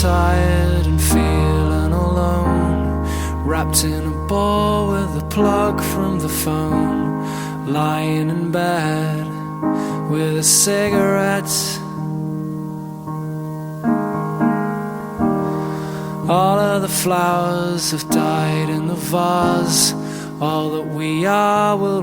tired and feeling alone. Wrapped in a ball with a plug from the phone. Lying in bed with a cigarette. All of the flowers have died in the vase. All that we are will.